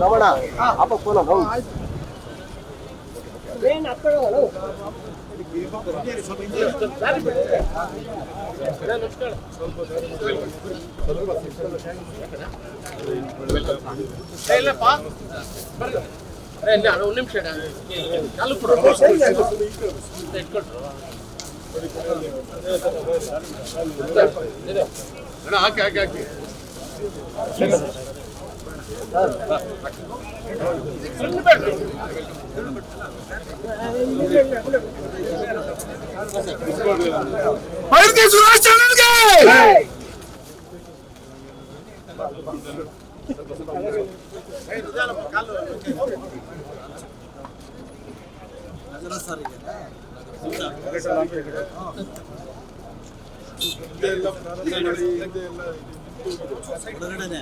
రమణ అప్ప పోనా నేను అక్కడ இல்லப்பா ಒಂದು ನಿಮಿಷ ಚಾಲು ಹಾಕಿ ಹಾಕಿ ಹಾಕಿ ಸುರೇಶ್ ಚಂದ್ರನ್ಗೆ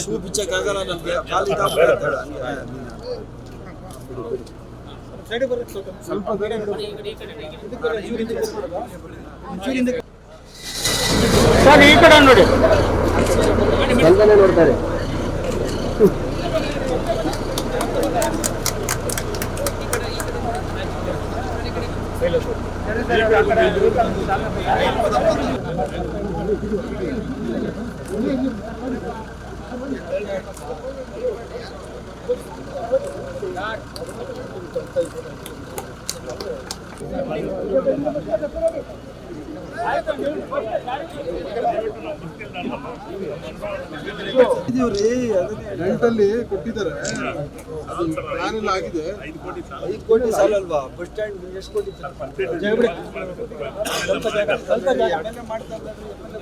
ಶೂ ಬಿಚ್ಚಕ್ಕಾಗಲ್ಲ ನಮ್ಗೆ ಸರ್ ಈ ಕಡೆ ನೋಡಿ. ನೋಡ್ತಾರೆ ಇದೀವ್ರಿ. ರೆಂಟಲ್ಲಿ ಕೊಟ್ಟಿದ್ದಾರೆ ಎಲ್ಲ ಆಗಿದೆ ಐದು ಕೋಟಿ ಸಾಲಲ್ವಾ ಬಸ್ ಸ್ಟ್ಯಾಂಡ್ ಎಷ್ಟು ಕೋಟಿ. ಸ್ವಲ್ಪ ಜಾಗ, ಮಾಡ್ತಾ ಇದ್ದಾರೆ,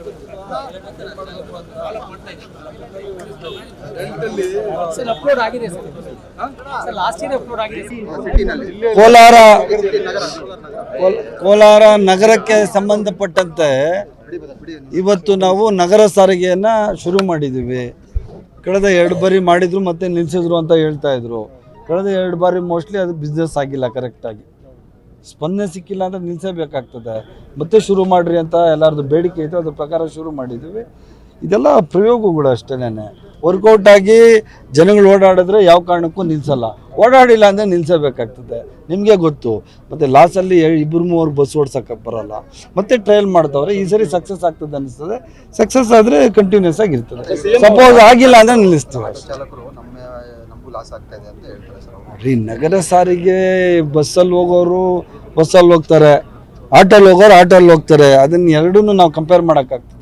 ಕೋಲಾರ ಕೋಲ್- ಕೋಲಾರ ನಗರಕ್ಕೆ ಸಂಬಂಧಪಟ್ಟಂತೆ ಇವತ್ತು ನಾವು ನಗರ ಸಾರಿಗೆಯನ್ನು ಶುರು ಮಾಡಿದ್ದೀವಿ ಕಳೆದ ಎರಡು ಬಾರಿ ಮಾಡಿದ್ರು ಮತ್ತೆ ನಿಲ್ಲಿಸಿದ್ರು ಅಂತ ಹೇಳ್ತಾ ಇದ್ರು. ಕಳೆದ ಎರಡು ಬಾರಿ ಮೋಸ್ಟ್ಲಿ ಅದು ಬಿಸ್ನೆಸ್ ಆಗಿಲ್ಲ ಕರೆಕ್ಟಾಗಿ ಸ್ಪಂದನೆ ಸಿಕ್ಕಿಲ್ಲ ಅಂದರೆ ನಿಲ್ಲಿಸಬೇಕಾಗ್ತದೆ ಮತ್ತೆ ಶುರು ಮಾಡಿರಿ ಅಂತ ಎಲ್ಲರದ್ದು ಬೇಡಿಕೆ ಇತ್ತು ಅದ್ರ ಪ್ರಕಾರ ಶುರು ಮಾಡಿದ್ದೀವಿ ಇದೆಲ್ಲ ಪ್ರಯೋಗಗಳು ಅಷ್ಟೇನೆ ವರ್ಕೌಟ್ ಆಗಿ ಜನಗಳು ಓಡಾಡಿದ್ರೆ ಯಾವ ಕಾರಣಕ್ಕೂ ನಿಲ್ಲಿಸಲ್ಲ ಓಡಾಡಿಲ್ಲ ಅಂದರೆ ನಿಲ್ಲಿಸಬೇಕಾಗ್ತದೆ ನಿಮಗೆ ಗೊತ್ತು. ಮತ್ತು ಲಾಸಲ್ಲಿ ಇಬ್ಬರು ಮೂವರು ಬಸ್ ಓಡ್ಸೋಕ್ಕೆ ಬರಲ್ಲ. ಮತ್ತೆ ಟ್ರಯಲ್ ಮಾಡ್ತವ್ರೆ ಈ ಸರಿ ಸಕ್ಸಸ್ ಆಗ್ತದೆ ಅನಿಸ್ತದೆ. ಸಕ್ಸಸ್ ಆದರೆ ಕಂಟಿನ್ಯೂಸ್ ಆಗಿರ್ತದೆ. ಸಪೋಸ್ ಆಗಿಲ್ಲ ಅಂದರೆ ನಮಗೂ ಲಾಸ್ ಆಗ್ತಾ ಇದೆ ಅಂತ ಹೇಳ್ತಾರೆ ಸರ್. ರೀ, ನಗರ ಸಾರಿಗೆ ಬಸ್ಸಲ್ಲಿ ಹೋಗೋರು ಬಸ್ಸಲ್ಲಿ ಹೋಗ್ತಾರೆ ಆಟೋಲ್ಲಿ ಹೋಗೋರು ಆಟೋಲ್ಲಿ ಹೋಗ್ತಾರೆ, ಅದನ್ನ ಎರಡನ್ನೂ ನಾವು ಕಂಪೇರ್ ಮಾಡೋಕ್ಕಾಗ್ತದಾ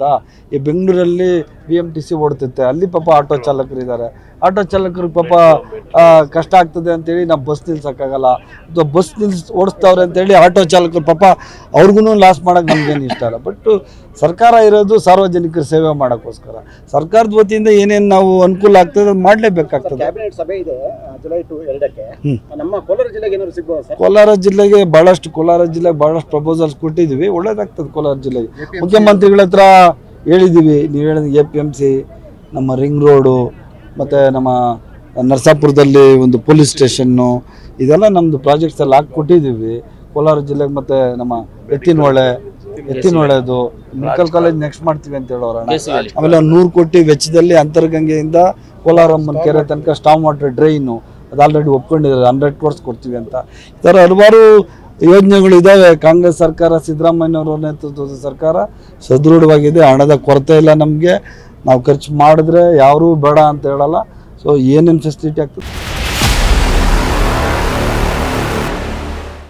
ಈ ಬೆಂಗಳೂರಲ್ಲಿ ಬಿ ಎಂ ಟಿ ಸಿ ಓಡ್ತೈತೆ ಅಲ್ಲಿ ಪಾಪ ಆಟೋ ಚಾಲಕರು ಇದ್ದಾರೆ ಆಟೋ ಚಾಲಕರು ಪಾಪ ಕಷ್ಟ ಆಗ್ತದೆ ಅಂತೇಳಿ ನಾವು ಬಸ್ ನಿಲ್ಸೋಕ್ಕಾಗಲ್ಲ. ಅಥವಾ ಬಸ್ ನಿಲ್ಸ್ ಓಡಿಸ್ತವ್ರೆ ಅಂತೇಳಿ ಆಟೋ ಚಾಲಕರು ಪಾಪ ಅವ್ರಿಗೂ ಲಾಸ್ ಮಾಡೋಕೆ ನಮಗೇನು ಇಷ್ಟ ಇಲ್ಲ. ಬಟ್ ಸರ್ಕಾರ ಇರೋದು ಸಾರ್ವಜನಿಕರ ಸೇವೆ ಮಾಡೋಕ್ಕೋಸ್ಕರ. ಸರ್ಕಾರದ ವತಿಯಿಂದ ಏನೇನು ನಾವು ಅನುಕೂಲ ಆಗ್ತದೆ ಅದು ಮಾಡಲೇಬೇಕಾಗ್ತದೆ. ಕ್ಯಾಬಿನೆಟ್ ಸಭೆ ಇದೆ ಜುಲೈ ಟು ಎರಡಕ್ಕೆ. ನಮ್ಮ ಕೋಲಾರ ಜಿಲ್ಲೆಗೆ ಏನಾದ್ರು ಸಿಗ್ಬೋದು ಸರ್? ಕೋಲಾರ ಜಿಲ್ಲೆಗೆ ಭಾಳಷ್ಟು ಕೋಲಾರ ಜಿಲ್ಲೆಗೆ ಭಾಳಷ್ಟು ಪ್ರಪೋಸಲ್ಸ್ ಕೊಟ್ಟಿದ್ದೀವಿ. ಒಳ್ಳೇದಾಗ್ತದೆ ಕೋಲಾರ ಜಿಲ್ಲೆಗೆ. ಮುಖ್ಯಮಂತ್ರಿಗಳ ಹತ್ರ ಹೇಳಿದ್ದೀವಿ ನೀವು ಹೇಳಿದ ಎ ಪಿ ಎಂ ಸಿ ನಮ್ಮ ರಿಂಗ್ ರೋಡು ಮತ್ತು ನಮ್ಮ ನರಸಾಪುರದಲ್ಲಿ ಒಂದು ಪೊಲೀಸ್ ಸ್ಟೇಷನ್ನು ಇದೆಲ್ಲ ನಮ್ಮದು ಪ್ರಾಜೆಕ್ಟ್ಸಲ್ಲಿ ಹಾಕಿ ಕೊಟ್ಟಿದ್ದೀವಿ ಕೋಲಾರ ಜಿಲ್ಲೆಗೆ ಮತ್ತು ನಮ್ಮ ಎತ್ತಿನಹೊಳೆ ಎತ್ತಿನೊಳೆದು ಮೆಡಿಕಲ್ ಕಾಲೇಜ್ ನೆಕ್ಸ್ಟ್ ಮಾಡ್ತೀವಿ ಅಂತ ಹೇಳೋರ ಆಮೇಲೆ ಒಂದು ನೂರು ಕೋಟಿ ವೆಚ್ಚದಲ್ಲಿ ಅಂತರ್ಗಂಗೆಯಿಂದ ಕೋಲಾರಮ್ಮನ ಕೆರೆ ತನಕ ಸ್ಟಾಮ್ ವಾಟರ್ ಡ್ರೈನು ಅದು ಆಲ್ರೆಡಿ ಒಪ್ಕೊಂಡಿದ್ದಾರೆ. ಹಂಡ್ರೆಡ್ ಕೋರ್ಸ್ ಕೊಡ್ತೀವಿ ಅಂತ. ಈ ಥರ ಹಲವಾರು ಯೋಜನೆಗಳು ಇದ್ದಾವೆ ಕಾಂಗ್ರೆಸ್ ಸರ್ಕಾರ ಸಿದ್ದರಾಮಯ್ಯವರ ನೇತೃತ್ವದ ಸರ್ಕಾರ ಸದೃಢವಾಗಿದೆ. ಹಣದ ಕೊರತೆ ಇಲ್ಲ ನಮಗೆ. ನಾವು ಖರ್ಚು ಮಾಡಿದ್ರೆ ಯಾರೂ ಬೇಡ ಅಂತ ಹೇಳಲ್ಲ. ಸೊ ಏನೇನು ಫೆಸಿಲಿಟಿ ಆಗ್ತದೆ?